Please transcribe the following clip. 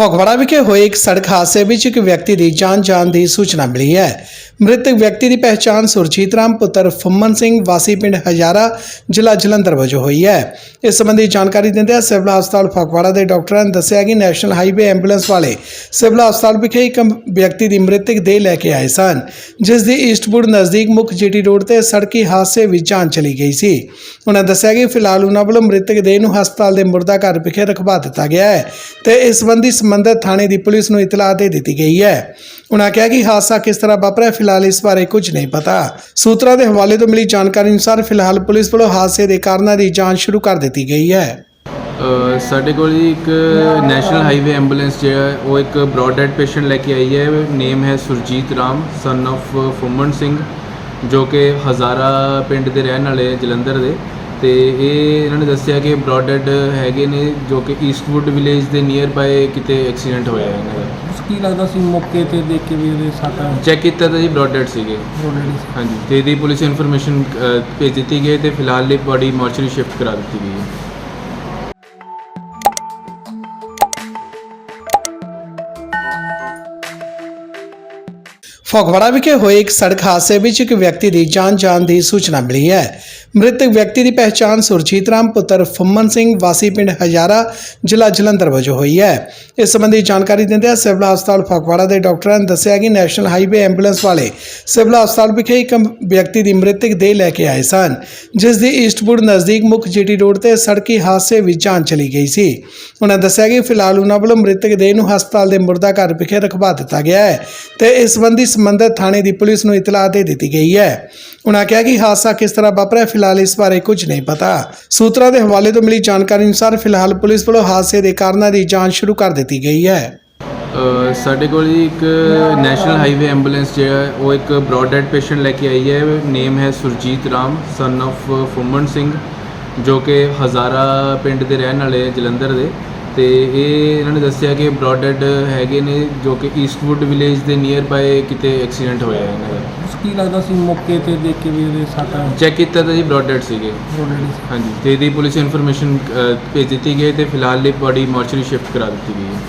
ਫਗਵਾੜਾ ਵਿਖੇ ਹੋਏ ਇੱਕ ਸੜਕ ਹਾਦਸੇ ਵਿੱਚ ਇੱਕ ਵਿਅਕਤੀ ਦੀ ਜਾਨ ਜਾਣ ਦੀ ਸੂਚਨਾ ਮਿਲੀ ਹੈ। ਮ੍ਰਿਤਕ ਵਿਅਕਤੀ ਦੀ ਪਹਿਚਾਣ ਸੁਰਜੀਤ ਰਾਮ, ਪੁੱਤਰ ਫੁੰਮਨ ਸਿੰਘ, ਵਾਸੀ ਪਿੰਡ ਹਜ਼ਾਰਾ, ਜ਼ਿਲ੍ਹਾ ਜਲੰਧਰ ਵਜੋਂ ਹੋਈ ਹੈ। ਇਸ ਸੰਬੰਧੀ ਜਾਣਕਾਰੀ ਦਿੰਦਿਆਂ ਸਿਵਲ ਹਸਪਤਾਲ ਫਗਵਾੜਾ ਦੇ ਡਾਕਟਰਾਂ ਨੇ ਦੱਸਿਆ ਕਿ ਨੈਸ਼ਨਲ ਹਾਈਵੇ ਐਂਬੂਲੈਂਸ ਵਾਲੇ ਸਿਵਲ ਹਸਪਤਾਲ ਵਿਖੇ ਇੱਕ ਵਿਅਕਤੀ ਦੀ ਮ੍ਰਿਤਕ ਦੇਹ ਲੈ ਕੇ ਆਏ ਸਨ, ਜਿਸ ਦੀ ਈਸਟਵੁੱਡ ਨਜ਼ਦੀਕ ਮੁੱਖ ਜੀਟੀ ਰੋਡ ਤੇ ਸੜਕੀ ਹਾਦਸੇ ਵਿੱਚ ਜਾਨ ਚਲੀ ਗਈ ਸੀ। ਉਹਨਾਂ ਦੱਸਿਆ ਕਿ ਫਿਲਹਾਲ ਉਹਨਾਂ ਵੱਲੋਂ ਮ੍ਰਿਤਕ ਦੇਹ ਨੂੰ ਹਸਪਤਾਲ ਦੇ ਮੁਰਦਾ ਘਰ ਵਿਖੇ ਰਖਵਾ ਦਿੱਤਾ ਗਿਆ ਹੈ ਤੇ ਇਸ ਸੰਬੰਧੀ ਸੰਬੰਧਿਤ ਥਾਣੇ ਦੀ ਪੁਲਿਸ ਨੂੰ ਇਤਲਾਹ ਦੇ ਦਿੱਤੀ ਗਈ ਹੈ। ਉਹਨਾਂ ਕਿਹਾ ਕਿ ਹਾਦਸਾ ਕਿਸ ਤਰ੍ਹਾਂ ਵਾਪਰਿਆ ਫਿਲਹਾਲ ਇਸ ਬਾਰੇ ਕੁਝ ਨਹੀਂ ਪਤਾ। ਸੂਤਰਾਂ ਦੇ ਹਵਾਲੇ ਤੋਂ ਮਿਲੀ ਜਾਣਕਾਰੀ ਅਨੁਸਾਰ ਫਿਲਹਾਲ ਪੁਲਿਸ ਵੱਲੋਂ ਹਾਦਸੇ ਦੇ ਕਾਰਨਾਂ ਦੀ ਜਾਂਚ ਸ਼ੁਰੂ ਕਰ ਦਿੱਤੀ ਗਈ ਹੈ। ਸਾਡੇ ਕੋਲ ਜੀ ਇੱਕ ਨੈਸ਼ਨਲ ਹਾਈਵੇ ਐਂਬੂਲੈਂਸ ਜਿਹੜਾ ਹੈ, ਉਹ ਇੱਕ ਬ੍ਰੌਡ ਡੈਡ ਪੇਸ਼ੈਂਟ ਲੈ ਕੇ ਆਈ ਹੈ। ਨੇਮ ਹੈ ਸੁਰਜੀਤ ਰਾਮ ਸਨ of ਫੁੰਮਨ ਸਿੰਘ ਜੋ ਕਿ ਹਜ਼ਾਰਾ ਪਿੰਡ ਦੇ ਰਹਿਣ ਵਾਲੇ ਜਲੰਧਰ ਦੇ। ਤੇ ਇਹ ਇਹਨਾਂ ਨੇ ਦੱਸਿਆ ਕਿ ਬ੍ਰੌਡ ਡੈਡ ਹੈਗੇ ਨੇ ਜੋ ਕਿ ਈਸਟਵੁੱਡ ਵਿਲੇਜ ਦੇ ਨੀਅਰ ਬਾਏ ਕਿਤੇ ਐਕਸੀਡੈਂਟ ਹੋਇਆ ਹੈ ਇਹਨਾਂ ਦਾ। ਉਸ ਕੀ ਲੱਗਦਾ ਸੀ ਮੌਕੇ ਤੇ ਦੇਖ ਕੇ ਵੀ ਇਹਦੇ ਸੱਟ ਚੈੱਕ ਕੀਤਾ ਤਾਂ ਜੀ ਬ੍ਰੌਡ ਡੈਡ ਸੀਗੇ ਹਾਂਜੀ ਤੇ ਇਹਦੀ ਪੁਲਿਸ ਇਨਫੋਰਮੇਸ਼ਨ ਭੇਜ ਦਿੱਤੀ ਗਈ ਤੇ ਫਿਲਹਾਲ ਇਹ ਬੋਡੀ ਮੋਰਚਰੀ ਸ਼ਿਫਟ ਕਰਾ ਦਿੱਤੀ ਗਈ ਹੈ। ਫਗਵਾੜਾ ਵਿਖੇ ਹੋਏ ਇੱਕ ਸੜਕ ਹਾਦਸੇ ਵਿੱਚ ਇੱਕ ਵਿਅਕਤੀ ਦੀ ਜਾਨ ਜਾਣ ਦੀ ਸੂਚਨਾ ਮਿਲੀ ਹੈ। ਮ੍ਰਿਤਕ ਵਿਅਕਤੀ ਦੀ ਪਹਿਚਾਣ ਸੁਰਜੀਤ ਰਾਮ, ਪੁੱਤਰ ਫੁੰਮਨ ਸਿੰਘ, ਵਾਸੀ ਪਿੰਡ ਹਜ਼ਾਰਾ, ਜ਼ਿਲ੍ਹਾ ਜਲੰਧਰ ਵਜੋਂ ਹੋਈ ਹੈ। ਇਸ ਸੰਬੰਧੀ ਜਾਣਕਾਰੀ ਦਿੰਦਿਆਂ ਸਿਵਲ ਹਸਪਤਾਲ ਫਗਵਾੜਾ ਦੇ ਡਾਕਟਰਾਂ ਨੇ ਦੱਸਿਆ ਕਿ ਨੈਸ਼ਨਲ ਹਾਈਵੇ ਐਂਬੂਲੈਂਸ ਵਾਲੇ ਸਿਵਲ ਹਸਪਤਾਲ ਵਿਖੇ ਇੱਕ ਵਿਅਕਤੀ ਦੀ ਮ੍ਰਿਤਕ ਦੇਹ ਲੈ ਕੇ ਆਏ ਸਨ, ਜਿਸ ਦੀ ਈਸਟਵੁੱਡ ਨਜ਼ਦੀਕ ਮੁੱਖ ਜੀਟੀ ਰੋਡ ਤੇ ਸੜਕੀ ਹਾਦਸੇ ਵਿੱਚ ਜਾਨ ਚਲੀ ਗਈ ਸੀ। ਉਹਨਾਂ ਦੱਸਿਆ ਕਿ ਫਿਲਹਾਲ ਉਹਨਾਂ ਵੱਲੋਂ ਮ੍ਰਿਤਕ ਦੇਹ ਨੂੰ ਹਸਪਤਾਲ ਦੇ ਮੁਰਦਾ ਘਰ ਵਿਖੇ ਰਖਵਾ ਦਿੱਤਾ ਗਿਆ ਹੈ ਤੇ ਇਸ ਸੰਬੰਧੀ ਸੰਬੰਧਿਤ ਥਾਣੇ ਦੀ ਪੁਲਿਸ ਨੂੰ ਇਤਲਾਹ ਦੇ ਦਿੱਤੀ ਗਈ ਹੈ। ਉਹਨਾਂ ਕਿਹਾ ਕਿ ਹਾਦਸਾ ਕਿਸ ਤਰ੍ਹਾਂ ਵਾਪਰਿਆ, ਫਿਲਹਾਲ ਇਸ ਬਾਰੇ ਕੁਝ ਨਹੀਂ ਪਤਾ। ਸੂਤਰਾਂ ਦੇ ਹਵਾਲੇ ਤੋਂ ਮਿਲੀ ਜਾਣਕਾਰੀ ਅਨੁਸਾਰ ਫਿਲਹਾਲ ਪੁਲਿਸ ਵੱਲੋਂ ਹਾਦਸੇ ਦੇ ਕਾਰਨਾਂ ਦੀ ਜਾਂਚ ਸ਼ੁਰੂ ਕਰ ਦਿੱਤੀ ਗਈ ਹੈ। ਸਾਡੇ ਕੋਲ ਜੀ ਇੱਕ ਨੈਸ਼ਨਲ ਹਾਈਵੇ ਐਂਬੂਲੈਂਸ ਜਿਹੜਾ ਉਹ ਇੱਕ ਬ੍ਰੌਡ ਡੈਡ ਪੇਸ਼ੈਂਟ ਲੈ ਕੇ ਆਈ ਹੈ। ਨੇਮ ਹੈ ਸੁਰਜੀਤ ਰਾਮ ਸਨ of ਫੁੰਮਨ ਸਿੰਘ, ਜੋ ਕਿ ਹਜ਼ਾਰਾ ਪਿੰਡ ਦੇ ਰਹਿਣ ਵਾਲੇ ਜਲੰਧਰ ਦੇ। ਤੇ ਇਹ ਇਹਨਾਂ ਨੇ ਦੱਸਿਆ ਕਿ ਬ੍ਰੌਡ ਡੈਡ ਹੈਗੇ ਨੇ ਜੋ ਕਿ ਈਸਟਵੁੱਡ ਵਿਲੇਜ ਦੇ ਨੀਅਰ ਬਾਏ ਕਿਤੇ ਐਕਸੀਡੈਂਟ ਹੋਇਆ ਹੈ ਇਹਨਾਂ ਦਾ। ਕੀ ਲੱਗਦਾ ਸੀ ਮੌਕੇ ਤੇ ਦੇਖ ਕੇ ਵੀ ਇਹਦੇ ਸੱਟ ਚੈੱਕ ਕੀਤਾ ਤਾਂ ਜੀ ਬ੍ਰੌਡ ਡੈਡ ਸੀਗੇ। ਹਾਂਜੀ ਤੇ ਇਹਦੀ ਪੁਲਿਸ ਇਨਫੋਰਮੇਸ਼ਨ ਭੇਜ ਦਿੱਤੀ ਗਈ ਤੇ ਫਿਲਹਾਲ ਇਹ ਬੋਡੀ ਮੋਰਚਰੀ ਸ਼ਿਫਟ ਕਰਾ ਦਿੱਤੀ ਗਈ ਹੈ।